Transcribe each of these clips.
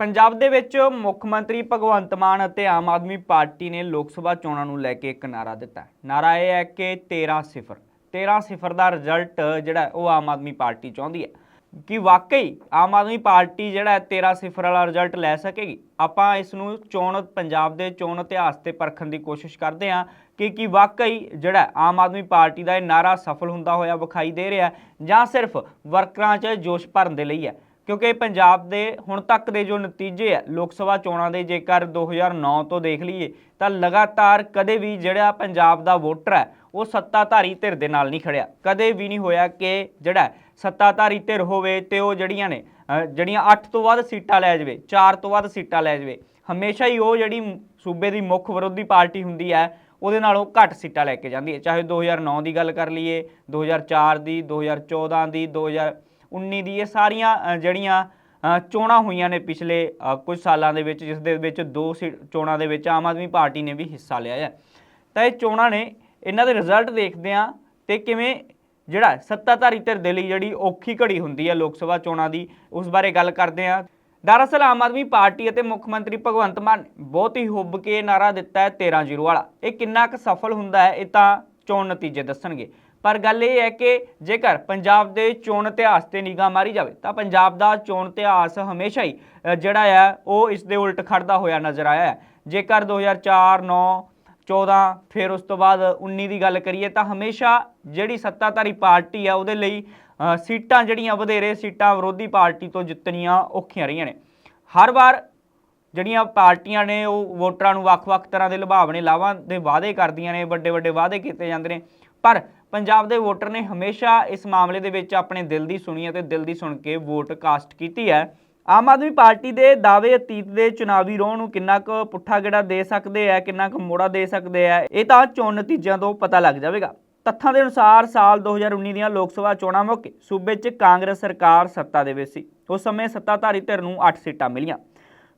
ਪੰਜਾਬ ਦੇ ਵਿੱਚ ਮੁੱਖ ਮੰਤਰੀ ਭਗਵੰਤ ਮਾਨ ਅਤੇ ਆਮ ਆਦਮੀ ਪਾਰਟੀ ਨੇ ਲੋਕ ਸਭਾ ਚੋਣਾਂ ਨੂੰ ਲੈ ਕੇ ਇੱਕ ਨਾਰਾ ਦਿੱਤਾ ਹੈ। ਨਾਰਾ ਇਹ ਹੈ ਕਿ 13 ਸਿਫਰ 13 ਸਿਫਰ ਦਾ ਰਿਜ਼ਲਟ ਜਿਹੜਾ ਉਹ ਆਮ ਆਦਮੀ ਪਾਰਟੀ ਚਾਹੁੰਦੀ ਹੈ। ਕਿ ਵਾਕਈ ਆਮ ਆਦਮੀ ਪਾਰਟੀ ਜਿਹੜਾ ਹੈ 13 ਸਿਫਰ ਵਾਲਾ ਰਿਜ਼ਲਟ ਲੈ ਸਕੇਗੀ? ਆਪਾਂ ਇਸ ਨੂੰ ਚੋਣ, ਪੰਜਾਬ ਦੇ ਚੋਣ ਇਤਿਹਾਸ ਤੇ ਪਰਖਣ ਦੀ ਕੋਸ਼ਿਸ਼ ਕਰਦੇ ਹਾਂ ਕਿ ਕੀ ਵਾਕਈ ਜਿਹੜਾ ਆਮ ਆਦਮੀ ਪਾਰਟੀ ਦਾ ਇਹ ਨਾਰਾ ਸਫਲ ਹੁੰਦਾ ਹੋਇਆ ਵਿਖਾਈ ਦੇ ਰਿਹਾ ਜਾਂ ਸਿਰਫ ਵਰਕਰਾਂ 'ਚ ਜੋਸ਼ ਭਰਨ ਦੇ ਲਈ ਹੈ। ਕਿਉਂਕਿ ਪੰਜਾਬ ਦੇ ਹੁਣ ਤੱਕ ਦੇ ਜੋ ਨਤੀਜੇ ਆ, ਲੋਕ ਸਭਾ ਚੋਣਾਂ ਦੇ ਜੇਕਰ 2009 ਤੋਂ ਦੇਖ ਲਈਏ, ਤਾਂ ਲਗਾਤਾਰ ਕਦੇ ਵੀ ਜਿਹੜਾ ਪੰਜਾਬ ਦਾ ਵੋਟਰ ਹੈ ਉਹ ਸੱਤਾਧਾਰੀ ਧਿਰ ਦੇ ਨਾਲ ਨਹੀਂ ਖੜਿਆ। ਕਦੇ ਵੀ ਨਹੀਂ ਹੋਇਆ ਕਿ ਜਿਹੜਾ ਸੱਤਾਧਾਰੀ ਧਿਰ ਹੋਵੇ ਤੇ ਉਹ ਜਿਹੜੀਆਂ ਨੇ ਜਿਹੜੀਆਂ 8 ਤੋਂ ਵੱਧ ਸੀਟਾਂ ਲੈ ਜਾਵੇ 4 ਤੋਂ ਵੱਧ ਸੀਟਾਂ ਲੈ ਜਾਵੇ, ਹਮੇਸ਼ਾ ਹੀ ਉਹ ਜਿਹੜੀ ਸੂਬੇ ਦੀ ਮੁੱਖ ਵਿਰੋਧੀ ਪਾਰਟੀ ਹੁੰਦੀ ਹੈ ਉਹਦੇ ਨਾਲੋਂ ਘੱਟ ਸੀਟਾਂ ਲੈ ਕੇ ਜਾਂਦੀ ਹੈ। ਚਾਹੇ 2009 ਦੀ ਗੱਲ ਕਰ ਲਈਏ 2004 ਦੀ 2014 ਦੀ 2019 ਦੀ ਇਹ ਸਾਰੀਆਂ ਜਿਹੜੀਆਂ ਚੋਣਾਂ ਹੋਈਆਂ ਨੇ ਪਿਛਲੇ ਕੁਝ ਸਾਲਾਂ ਦੇ ਵਿੱਚ ਜਿਸ ਦੇ ਵਿੱਚ ਦੋ ਸੀ- ਚੋਣਾਂ ਦੇ ਵਿੱਚ ਆਮ ਆਦਮੀ ਪਾਰਟੀ ਨੇ ਵੀ ਹਿੱਸਾ ਲਿਆ ਹੈ। ਤਾਂ ਇਹ ਚੋਣਾਂ ਨੇ ਇਹਨਾਂ ਦੇ ਰਿਜ਼ਲਟ ਦੇਖਦੇ ਆ ਤੇ ਕਿਵੇਂ ਜਿਹੜਾ ਸੱਤਾਧਾਰੀ ਧਿਰ ਦੇ ਲਈ ਜਿਹੜੀ ਔਖੀ ਘੜੀ ਹੁੰਦੀ ਹੈ ਲੋਕ ਸਭਾ ਚੋਣਾਂ ਦੀ, ਉਸ ਬਾਰੇ ਗੱਲ ਕਰਦੇ ਆ ਦਰਅਸਲ ਆਮ ਆਦਮੀ ਪਾਰਟੀ ਅਤੇ ਮੁੱਖ ਮੰਤਰੀ ਭਗਵੰਤ ਮਾਨ ਬਹੁਤ ਹੀ ਹੁੱਬ ਕੇ ਨਾਰਾ ਦਿੱਤਾ ਹੈ 13-0 ਵਾਲਾ। ਇਹ ਕਿੰਨਾ ਕੁ ਸਫਲ ਹੁੰਦਾ ਹੈ, ਇਹ ਤਾਂ ਚੋਣ ਨਤੀਜੇ ਦੱਸਣਗੇ। ਪਰ ਗੱਲ ਇਹ ਹੈ ਕਿ ਜੇਕਰ ਪੰਜਾਬ ਦੇ ਚੋਣ ਇਤਿਹਾਸ ਤੇ ਨਿਗਾਹ ਮਾਰੀ ਜਾਵੇ, ਤਾਂ ਪੰਜਾਬ ਦਾ ਚੋਣ ਇਤਿਹਾਸ ਹਮੇਸ਼ਾ ਹੀ ਜਿਹੜਾ ਹੈ ਉਹ ਇਸ ਦੇ ਉਲਟ ਖੜਦਾ ਹੋਇਆ ਨਜ਼ਰ ਆਇਆ ਹੈ। ਜੇਕਰ 2004 9 14 ਫਿਰ ਉਸ ਤੋਂ ਬਾਅਦ 19 ਦੀ ਗੱਲ ਕਰੀਏ, ਤਾਂ ਹਮੇਸ਼ਾ ਜਿਹੜੀ ਸੱਤਾਧਾਰੀ ਪਾਰਟੀ ਆ, ਉਹਦੇ ਲਈ ਸੀਟਾਂ ਜਿਹੜੀਆਂ ਵਧੇਰੇ ਸੀਟਾਂ ਵਿਰੋਧੀ ਪਾਰਟੀ ਤੋਂ ਜਿੱਤਣੀਆਂ ਔਖੀਆਂ ਰਹੀਆਂ ਨੇ। ਹਰ ਵਾਰ ਜਿਹੜੀਆਂ ਪਾਰਟੀਆਂ ਨੇ, ਉਹ ਵੋਟਰਾਂ ਨੂੰ ਵੱਖ-ਵੱਖ ਤਰ੍ਹਾਂ ਦੇ ਲੁਭਾਵਣੇ ਲਾਵਾਂ ਦੇ ਵਾਅਦੇ ਕਰਦੀਆਂ ਨੇ, ਵੱਡੇ-ਵੱਡੇ ਵਾਅਦੇ ਕੀਤੇ ਜਾਂਦੇ ਨੇ। ਪਰ ਪੰਜਾਬ ਦੇ ਵੋਟਰ ਨੇ ਹਮੇਸ਼ਾ ਇਸ ਮਾਮਲੇ ਦੇ ਵਿੱਚ ਆਪਣੇ ਦਿਲ ਦੀ ਸੁਣੀ ਅਤੇ ਦਿਲ ਦੀ ਸੁਣ ਕੇ ਵੋਟ ਕਾਸਟ ਕੀਤੀ ਹੈ। ਆਮ ਆਦਮੀ ਪਾਰਟੀ ਦੇ ਦਾਅਵੇ ਅਤੀਤ ਦੇ ਚੁਣਾਵੀ ਰੋਹ ਨੂੰ ਕਿੰਨਾ ਕੁ ਪੁੱਠਾ ਗੇੜਾ ਦੇ ਸਕਦੇ ਆ ਕਿੰਨਾ ਕੁ ਮੋੜਾ ਦੇ ਸਕਦੇ ਆ ਇਹ ਤਾਂ ਚੋਣ ਨਤੀਜਿਆਂ ਤੋਂ ਪਤਾ ਲੱਗ ਜਾਵੇਗਾ। ਤੱਥਾਂ ਦੇ ਅਨੁਸਾਰ ਸਾਲ 2019 ਦੀਆਂ ਲੋਕ ਸਭਾ ਚੋਣਾਂ ਮੌਕੇ ਸੂਬੇ 'ਚ ਕਾਂਗਰਸ ਸਰਕਾਰ ਸੱਤਾ ਦੇ ਵਿੱਚ ਸੀ। ਉਸ ਸਮੇਂ ਸੱਤਾਧਾਰੀ ਧਿਰ ਨੂੰ 8 ਸੀਟਾਂ ਮਿਲੀਆਂ।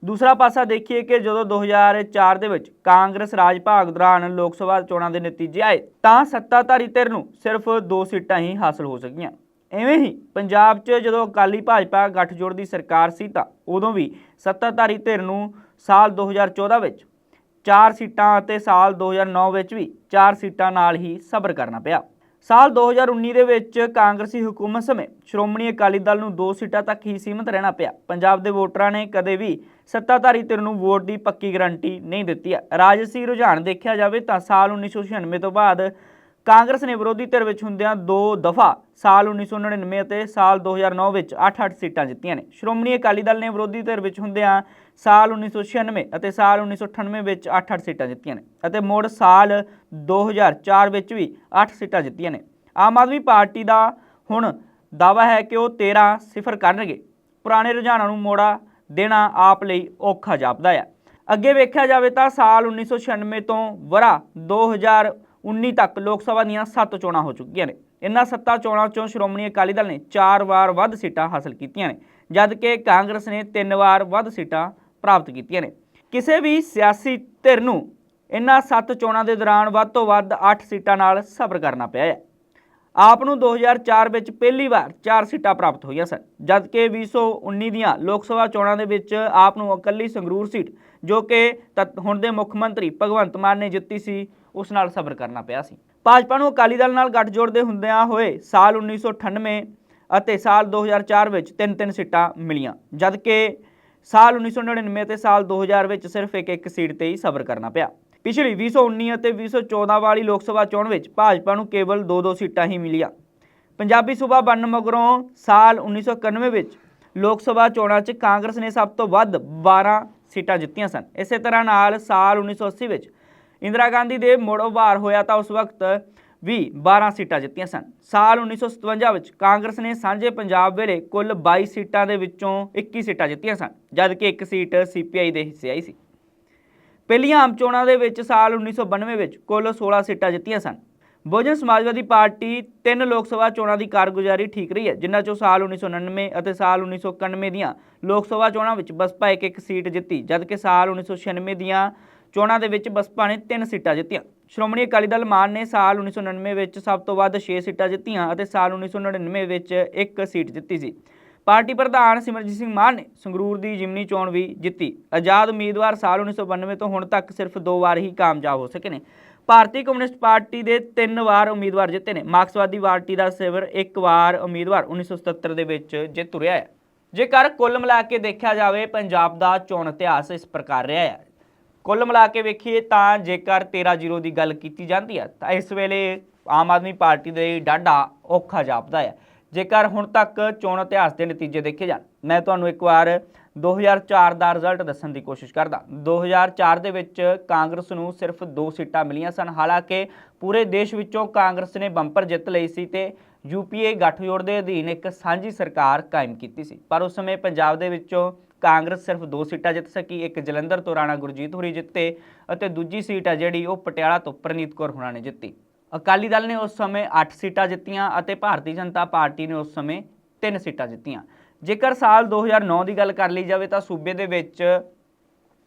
ਦੂਸਰਾ ਪਾਸਾ ਦੇਖੀਏ ਕਿ ਜਦੋਂ 2004 ਦੇ ਵਿੱਚ ਕਾਂਗਰਸ ਰਾਜ ਭਾਗ ਦੌਰਾਨ ਲੋਕ ਸਭਾ ਚੋਣਾਂ ਦੇ ਨਤੀਜੇ ਆਏ, ਤਾਂ ਸੱਤਾਧਾਰੀ ਧਿਰ ਨੂੰ ਸਿਰਫ 2 ਸੀਟਾਂ ਹੀ ਹਾਸਲ ਹੋ ਸਕੀਆਂ। ਐਵੇਂ ਹੀ ਪੰਜਾਬ 'ਚ ਜਦੋਂ ਅਕਾਲੀ ਭਾਜਪਾ ਗੱਠਜੋੜ ਦੀ ਸਰਕਾਰ ਸੀ, ਤਾਂ ਉਦੋਂ ਵੀ ਸੱਤਾਧਾਰੀ ਧਿਰ ਨੂੰ ਸਾਲ 2014 ਵਿੱਚ 4 ਸੀਟਾਂ ਅਤੇ ਸਾਲ 2009 ਵਿੱਚ ਵੀ 4 ਸੀਟਾਂ ਨਾਲ ਹੀ ਸਬਰ ਕਰਨਾ ਪਿਆ। ਸਾਲ 2019 ਦੇ ਵਿੱਚ ਕਾਂਗਰਸੀ ਹਕੂਮਤ ਸਮੇਂ ਸ਼੍ਰੋਮਣੀ ਅਕਾਲੀ ਦਲ ਨੂੰ ਦੋ ਸੀਟਾਂ ਤੱਕ ਹੀ ਸੀਮਤ ਰਹਿਣਾ ਪਿਆ। ਪੰਜਾਬ ਦੇ ਵੋਟਰਾਂ ਨੇ ਕਦੇ ਵੀ ਸੱਤਾਧਾਰੀ ਧਿਰ ਨੂੰ ਵੋਟ ਦੀ ਪੱਕੀ ਗਾਰੰਟੀ ਨਹੀਂ ਦਿੱਤੀ। ਹੈ ਰਾਜਸੀ ਰੁਝਾਨ ਦੇਖਿਆ ਜਾਵੇ ਤਾਂ ਸਾਲ 1996 ਤੋਂ ਬਾਅਦ ਕਾਂਗਰਸ ਨੇ ਵਿਰੋਧੀ ਧਿਰ ਵਿੱਚ ਹੁੰਦਿਆਂ ਦੋ ਦਫਾ ਸਾਲ 1999 ਅਤੇ ਸਾਲ 2009 ਵਿੱਚ 8-8 ਸੀਟਾਂ ਜਿੱਤੀਆਂ ਨੇ। ਸ਼੍ਰੋਮਣੀ ਅਕਾਲੀ ਦਲ ਨੇ ਵਿਰੋਧੀ ਧਿਰ ਵਿੱਚ ਹੁੰਦਿਆਂ ਸਾਲ 1996 ਅਤੇ ਸਾਲ 1998 ਵਿੱਚ 8-8 ਸੀਟਾਂ ਜਿੱਤੀਆਂ ਨੇ ਅਤੇ ਮੁੜ ਸਾਲ 2004 ਵਿੱਚ ਵੀ 8 ਸੀਟਾਂ ਜਿੱਤੀਆਂ ਨੇ। ਆਮ ਆਦਮੀ ਪਾਰਟੀ ਦਾ ਹੁਣ ਦਾਵਾ ਹੈ ਕਿ ਉਹ 13 ਸਿਫਰ ਕਰਨਗੇ। ਪੁਰਾਣੇ ਰੁਝਾਨਾਂ ਨੂੰ ਮੋੜਾ ਦੇਣਾ ਆਪ ਲਈ ਔਖਾ ਜਾਪਦਾ ਹੈ ਅੱਗੇ ਵੇਖਿਆ ਜਾਵੇ ਤਾਂ ਸਾਲ 1996 ਤੋਂ ਵਰਾ 2019 ਤੱਕ ਲੋਕ ਸਭਾ ਦੀਆਂ 7 ਚੋਣਾਂ ਹੋ ਚੁੱਕੀਆਂ ਨੇ। ਇਨ੍ਹਾਂ ਸੱਤਾ ਚੋਣਾਂ ਚੋਂ ਸ਼੍ਰੋਮਣੀ ਅਕਾਲੀ ਦਲ ਨੇ 4 ਵਾਰ ਵੱਧ ਸੀਟਾਂ ਹਾਸਲ ਕੀਤੀਆਂ ਨੇ, ਜਦਕਿ ਕਾਂਗਰਸ ਨੇ 3 ਵਾਰ ਵੱਧ ਸੀਟਾਂ ਪ੍ਰਾਪਤ ਕੀਤੀਆਂ ਨੇ। ਕਿਸੇ ਵੀ ਸਿਆਸੀ ਧਿਰ ਨੂੰ ਇਨ੍ਹਾਂ 7 ਚੋਣਾਂ ਦੇ ਦੌਰਾਨ ਵੱਧ ਤੋਂ ਵੱਧ 8 ਸੀਟਾਂ ਨਾਲ ਸਬਰ ਕਰਨਾ ਪਿਆ ਹੈ। ਆਪ ਨੂੰ 2004 ਵਿੱਚ ਪਹਿਲੀ ਵਾਰ 4 ਸੀਟਾਂ ਪ੍ਰਾਪਤ ਹੋਈਆਂ ਸਨ, ਜਦਕਿ 2019 ਦੀਆਂ ਲੋਕ ਸਭਾ ਚੋਣਾਂ ਦੇ ਵਿੱਚ ਆਪ ਨੂੰ ਇਕੱਲੀ ਸੰਗਰੂਰ ਸੀਟ ਜੋ ਕਿ ਤਤ- ਹੁਣ ਦੇ ਮੁੱਖ ਮੰਤਰੀ ਭਗਵੰਤ ਮਾਨ ਨੇ ਜਿੱਤੀ ਸੀ, ਉਸ ਨਾਲ ਸਬਰ ਕਰਨਾ ਪਿਆ ਸੀ। ਭਾਜਪਾ ਨੂੰ ਅਕਾਲੀ ਦਲ ਨਾਲ ਗੱਠਜੋੜ ਦੇ ਹੁੰਦਿਆਂ ਹੋਏ ਸਾਲ 1998 ਅਤੇ ਸਾਲ 2004 ਵਿੱਚ ਤਿੰਨ ਤਿੰਨ ਸੀਟਾਂ ਮਿਲੀਆਂ ਜਦਕਿ ਸਾਲ 1999 ਅਤੇ ਸਾਲ 2000 ਵਿੱਚ ਸਿਰਫ ਇੱਕ ਇੱਕ ਸੀਟ ਤੇ ਹੀ ਸਬਰ ਕਰਨਾ ਪਿਆ। ਪਿਛਲੀ 2019 ਅਤੇ 2014 ਵਾਲੀ ਲੋਕ ਸਭਾ ਚੋਣ ਵਿੱਚ ਭਾਜਪਾ ਨੂੰ ਕੇਵਲ 2-2 ਸੀਟਾਂ ਹੀ ਮਿਲੀਆਂ। ਪੰਜਾਬੀ ਸੂਬਾ ਬਣਨ ਮਗਰੋਂ ਸਾਲ 1991 ਵਿੱਚ ਲੋਕ ਸਭਾ ਚੋਣਾਂ 'ਚ ਕਾਂਗਰਸ ਨੇ ਸਭ ਤੋਂ ਵੱਧ 12 ਸੀਟਾਂ ਜਿੱਤੀਆਂ ਸਨ। ਇਸੇ ਤਰ੍ਹਾਂ ਨਾਲ ਸਾਲ 1980 ਵਿੱਚ ਇੰਦਰਾ ਗਾਂਧੀ ਦੇ ਮੁੜ ਉਭਾਰ ਹੋਇਆ ਤਾਂ ਉਸ ਵਕਤ ਵੀ 12 ਸੀਟਾਂ ਜਿੱਤੀਆਂ ਸਨ। ਸਾਲ 1957 ਵਿੱਚ ਕਾਂਗਰਸ ਨੇ ਸਾਂਝੇ ਪੰਜਾਬ ਵੇਲੇ ਕੁੱਲ 22 ਸੀਟਾਂ ਦੇ ਵਿੱਚੋਂ 21 ਸੀਟਾਂ ਜਿੱਤੀਆਂ ਸਨ, ਜਦਕਿ ਇੱਕ ਸੀਟ ਸੀਪੀਆਈ ਦੇ ਹਿੱਸੇ ਆਈ ਸੀ। ਪਹਿਲੀਆਂ ਆਮ ਚੋਣਾਂ ਦੇ ਵਿੱਚ ਸਾਲ 1992 ਵਿੱਚ ਕੁੱਲ 16 ਸੀਟਾਂ ਜਿੱਤੀਆਂ ਸਨ। ਬਹੁਜਨ ਸਮਾਜਵਾਦੀ ਪਾਰਟੀ ਤਿੰਨ ਲੋਕ ਸਭਾ ਚੋਣਾਂ ਦੀ ਕਾਰਗੁਜ਼ਾਰੀ ਠੀਕ ਰਹੀ ਹੈ, ਜਿਨ੍ਹਾਂ ਚੋਂ ਸਾਲ 1999 ਅਤੇ ਸਾਲ 1991 ਦੀਆਂ ਲੋਕ ਸਭਾ ਚੋਣਾਂ ਵਿੱਚ ਬਸਪਾ ਇੱਕ ਇੱਕ ਸੀਟ ਜਿੱਤੀ, ਜਦਕਿ ਸਾਲ 1996 ਦੀਆਂ ਚੋਣਾਂ ਦੇ ਵਿੱਚ ਬਸਪਾ ਨੇ ਤਿੰਨ ਸੀਟਾਂ ਜਿੱਤੀਆਂ। ਸ਼੍ਰੋਮਣੀ ਅਕਾਲੀ ਦਲ ਮਾਨ ਨੇ ਸਾਲ 1999 ਵਿੱਚ ਸਭ ਤੋਂ ਵੱਧ 6 ਸੀਟਾਂ ਜਿੱਤੀਆਂ ਅਤੇ ਸਾਲ 1999 ਵਿੱਚ ਇੱਕ ਸੀਟ ਜਿੱਤੀ ਸੀ। ਪਾਰਟੀ ਪ੍ਰਧਾਨ ਸਿਮਰਜੀਤ ਸਿੰਘ ਮਾਨ ਨੇ ਸੰਗਰੂਰ ਦੀ ਜਿਮਨੀ ਚੋਣ ਵੀ ਜਿੱਤੀ। ਆਜ਼ਾਦ ਉਮੀਦਵਾਰ ਸਾਲ 1992 ਤੋਂ ਹੁਣ ਤੱਕ ਸਿਰਫ ਦੋ ਵਾਰ ਹੀ ਕਾਮਯਾਬ ਹੋ ਸਕੇ ਨੇ। ਭਾਰਤੀ ਕਮਿਊਨਿਸਟ ਪਾਰਟੀ ਦੇ ਤਿੰਨ ਵਾਰ ਉਮੀਦਵਾਰ ਜਿੱਤੇ ਨੇ। ਮਾਰਕਸਵਾਦੀ ਪਾਰਟੀ ਦਾ ਸਿਵਰ ਇੱਕ ਵਾਰ ਉਮੀਦਵਾਰ 1977 ਦੇ ਵਿੱਚ ਜਿੱਤ ਰਿਹਾ ਹੈ। ਜੇਕਰ ਕੁੱਲ ਮਿਲਾ ਕੇ ਦੇਖਿਆ ਜਾਵੇ, ਪੰਜਾਬ ਦਾ ਚੋਣ ਇਤਿਹਾਸ ਇਸ ਪ੍ਰਕਾਰ ਰਿਹਾ ਹੈ। ਕੁੱਲ ਮਿਲਾ ਕੇ ਵੇਖੀਏ ਤਾਂ ਜੇਕਰ 13-0 ਦੀ ਗੱਲ ਕੀਤੀ ਜਾਂਦੀ ਹੈ, ਤਾਂ ਇਸ ਵੇਲੇ ਆਮ ਆਦਮੀ ਪਾਰਟੀ ਦੇ ਲਈ ਡਾਢਾ ਔਖਾ ਜਾਪਦਾ ਹੈ। ਜੇਕਰ ਹੁਣ ਤੱਕ ਚੋਣ ਇਤਿਹਾਸ ਦੇ ਨਤੀਜੇ ਦੇਖੇ ਜਾਣ, ਮੈਂ ਤੁਹਾਨੂੰ ਇੱਕ ਵਾਰ 2004 ਦਾ ਰਿਜ਼ਲਟ ਦੱਸਣ ਦੀ ਕੋਸ਼ਿਸ਼ ਕਰਦਾ। 2004 ਦੇ ਵਿੱਚ ਕਾਂਗਰਸ ਨੂੰ ਸਿਰਫ 2 ਸੀਟਾਂ ਮਿਲੀਆਂ ਸਨ। ਹਾਲਾਂਕਿ ਪੂਰੇ ਦੇਸ਼ ਵਿੱਚੋਂ ਕਾਂਗਰਸ ਨੇ ਬੰਪਰ ਜਿੱਤ ਲਈ ਸੀ ਤੇ ਯੂਪੀਏ ਗੱਠਜੋੜ ਦੇ ਅਧੀਨ ਇੱਕ ਸਾਂਝੀ ਸਰਕਾਰ ਕਾਇਮ ਕੀਤੀ ਸੀ। ਪਰ ਉਸ ਸਮੇਂ ਪੰਜਾਬ ਦੇ ਵਿੱਚੋਂ ਕਾਂਗਰਸ ਸਿਰਫ ਦੋ ਸੀਟਾਂ ਜਿੱਤ ਸਕੀ। ਇੱਕ ਜਲੰਧਰ ਤੋਂ ਰਾਣਾ ਗੁਰਜੀਤ ਹੋਰੀ ਜਿੱਤੇ ਅਤੇ ਦੂਜੀ ਸੀਟ ਹੈ ਜਿਹੜੀ ਉਹ ਪਟਿਆਲਾ ਤੋਂ ਪ੍ਰਨੀਤ ਕੌਰ ਹੁਣਾਂ ਨੇ ਜਿੱਤੀ। ਅਕਾਲੀ ਦਲ ਨੇ ਉਸ ਸਮੇਂ 8 ਸੀਟਾਂ ਜਿੱਤੀਆਂ ਅਤੇ ਭਾਰਤੀ ਜਨਤਾ ਪਾਰਟੀ ਨੇ ਉਸ ਸਮੇਂ 3 ਸੀਟਾਂ ਜਿੱਤੀਆਂ। ਜੇਕਰ ਸਾਲ 2009 ਦੀ ਗੱਲ ਕਰ ਲਈ ਜਾਵੇ ਤਾਂ ਸੂਬੇ ਦੇ ਵਿੱਚ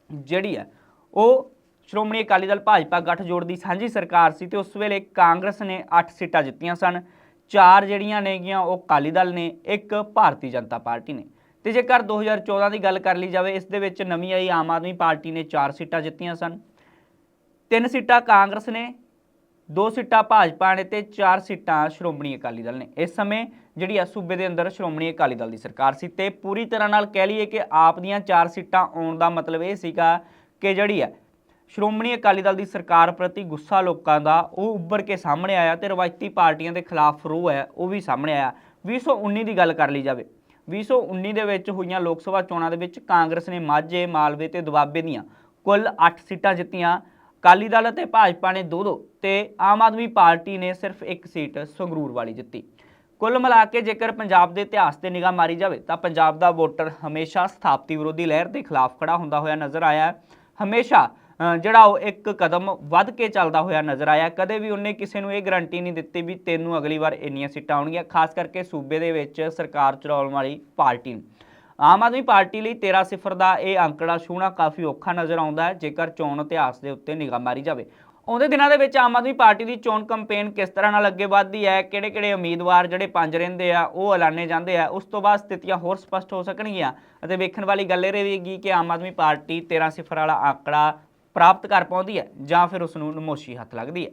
ਜਿਹੜੀ ਹੈ, ਉਹ ਸ਼੍ਰੋਮਣੀ ਅਕਾਲੀ ਦਲ ਭਾਜਪਾ ਗੱਠਜੋੜ ਦੀ ਸਾਂਝੀ ਸਰਕਾਰ ਸੀ ਤੇ ਉਸ ਵੇਲੇ ਕਾਂਗਰਸ ਨੇ 8 ਸੀਟਾਂ ਜਿੱਤੀਆਂ ਸਨ। ਚਾਰ ਜਿਹੜੀਆਂ ਨੇਗੀਆਂ, ਉਹ ਅਕਾਲੀ ਦਲ ਨੇ, ਇੱਕ ਭਾਰਤੀ ਜਨਤਾ ਪਾਰਟੀ ਨੇ। ਤੇ ਜੇਕਰ 2014 ਦੀ ਗੱਲ ਕਰ ਲਈ ਜਾਵੇ, ਇਸ ਦੇ ਵਿੱਚ ਨਵੀਂ ਆਈ ਆਮ ਆਦਮੀ ਪਾਰਟੀ ਨੇ 4 ਸੀਟਾਂ ਜਿੱਤੀਆਂ ਸਨ। ਤਿੰਨ ਸੀਟਾਂ ਕਾਂਗਰਸ ਨੇ ਦੋ ਸੀਟਾਂ ਭਾਜਪਾ ਨੇ ਤੇ ਚਾਰ ਸੀਟਾਂ ਸ਼੍ਰੋਮਣੀ ਅਕਾਲੀ ਦਲ ਨੇ। ਇਸ ਸਮੇਂ ਜਿਹੜੀ ਆ ਸੂਬੇ ਦੇ ਅੰਦਰ ਸ਼੍ਰੋਮਣੀ ਅਕਾਲੀ ਦਲ ਦੀ ਸਰਕਾਰ ਸੀ ਤੇ ਪੂਰੀ ਤਰ੍ਹਾਂ ਨਾਲ ਕਹਿ ਲਈਏ ਕਿ ਆਪ ਦੀਆਂ ਚਾਰ ਸੀਟਾਂ ਆਉਣ ਦਾ ਮਤਲਬ ਇਹ ਸੀਗਾ ਕਿ ਜਿਹੜੀ ਹੈ ਸ਼੍ਰੋਮਣੀ ਅਕਾਲੀ ਦਲ ਦੀ ਸਰਕਾਰ ਪ੍ਰਤੀ ਗੁੱਸਾ ਲੋਕਾਂ ਦਾ ਉਹ ਉੱਭਰ ਕੇ ਸਾਹਮਣੇ ਆਇਆ ਤੇ ਰਵਾਇਤੀ ਪਾਰਟੀਆਂ ਦੇ ਖਿਲਾਫ ਰੋਹ ਹੈ ਉਹ ਵੀ ਸਾਹਮਣੇ ਆਇਆ। 2019 ਦੀ ਗੱਲ ਕਰ ਲਈ ਜਾਵੇ 2019 ਦੇ ਵਿੱਚ ਹੋਈਆਂ ਲੋਕ ਸਭਾ ਚੋਣਾਂ ਦੇ ਵਿੱਚ ਕਾਂਗਰਸ ਨੇ ਮਾਝੇ, ਮਾਲਵੇ ਤੇ ਦੁਆਬੇ ਦੀਆਂ ਕੁੱਲ 8 ਸੀਟਾਂ ਜਿੱਤੀਆਂ। ਅਕਾਲੀ ਦਲ ਅਤੇ ਭਾਜਪਾ ਨੇ ਦੋ ਦੋ ਤੇ ਆਮ ਆਦਮੀ ਪਾਰਟੀ ਨੇ ਸਿਰਫ ਇੱਕ ਸੀਟ ਸੰਗਰੂਰ ਵਾਲੀ ਜਿੱਤੀ। ਕੁੱਲ ਮਿਲਾ ਕੇ ਜੇਕਰ ਪੰਜਾਬ ਦੇ ਇਤਿਹਾਸ ਤੇ ਨਿਗਾਹ ਮਾਰੀ ਜਾਵੇ ਤਾਂ ਪੰਜਾਬ ਦਾ ਵੋਟਰ ਹਮੇਸ਼ਾ ਸਥਾਪਤੀ ਵਿਰੋਧੀ ਲਹਿਰ ਦੇ ਖਿਲਾਫ ਖੜਾ ਹੁੰਦਾ ਹੋਇਆ ਨਜ਼ਰ ਆਇਆ ਹਮੇਸ਼ਾ ਜਿਹੜਾ ਉਹ ਇੱਕ ਕਦਮ ਵੱਧ ਕੇ ਚੱਲਦਾ ਹੋਇਆ ਨਜ਼ਰ ਆਇਆ ਕਦੇ ਵੀ ਉਹਨੇ ਕਿਸੇ ਨੂੰ ਇਹ ਗਰੰਟੀ ਨਹੀਂ ਦਿੱਤੀ ਵੀ ਤੈਨੂੰ ਅਗਲੀ ਵਾਰ ਇੰਨੀਆਂ ਸੀਟਾਂ ਆਉਣਗੀਆਂ, ਖਾਸ ਕਰਕੇ ਸੂਬੇ ਦੇ ਵਿੱਚ ਸਰਕਾਰ ਚਲਾਉਣ ਵਾਲੀ ਪਾਰਟੀ ਨੂੰ। ਆਮ ਆਦਮੀ ਪਾਰਟੀ ਲਈ 13 ਸਿਫਰ ਦਾ ਇਹ ਅੰਕੜਾ ਛੂਹਣਾ ਕਾਫੀ ਔਖਾ ਨਜ਼ਰ ਆਉਂਦਾ ਹੈ, ਜੇਕਰ ਚੋਣ ਇਤਿਹਾਸ ਦੇ ਉੱਤੇ ਨਿਗਾਹ ਮਾਰੀ ਜਾਵੇ। ਆਉਂਦੇ ਦਿਨਾਂ ਦੇ ਵਿੱਚ ਆਮ ਆਦਮੀ ਪਾਰਟੀ ਦੀ ਚੋਣ ਕੈਂਪੇਨ ਕਿਸ ਤਰ੍ਹਾਂ ਨਾਲ ਅੱਗੇ ਵਧਦੀ ਹੈ, ਕਿਹੜੇ-ਕਿਹੜੇ ਉਮੀਦਵਾਰ ਜਿਹੜੇ ਪੰਜ ਰਹਿੰਦੇ ਆ, ਉਹ ਐਲਾਨੇ ਜਾਂਦੇ ਆ, ਉਸ ਤੋਂ ਬਾਅਦ ਸਥਿਤੀਆਂ ਹੋਰ ਸਪਸ਼ਟ ਹੋ ਸਕਣਗੀਆਂ ਅਤੇ ਵੇਖਣ ਵਾਲੀ ਗੱਲ ਇਹ ਰਹੇਗੀ ਕਿ ਆਮ ਆਦਮੀ ਪਾਰਟੀ 13 ਸਿਫਰ ਵਾਲਾ ਅੰਕੜਾ ਪ੍ਰਾਪਤ ਕਰ ਪਾਉਂਦੀ ਹੈ ਜਾਂ ਫਿਰ ਉਸ ਨੂੰ ਨਮੋਸ਼ੀ ਹੱਥ ਲੱਗਦੀ ਹੈ।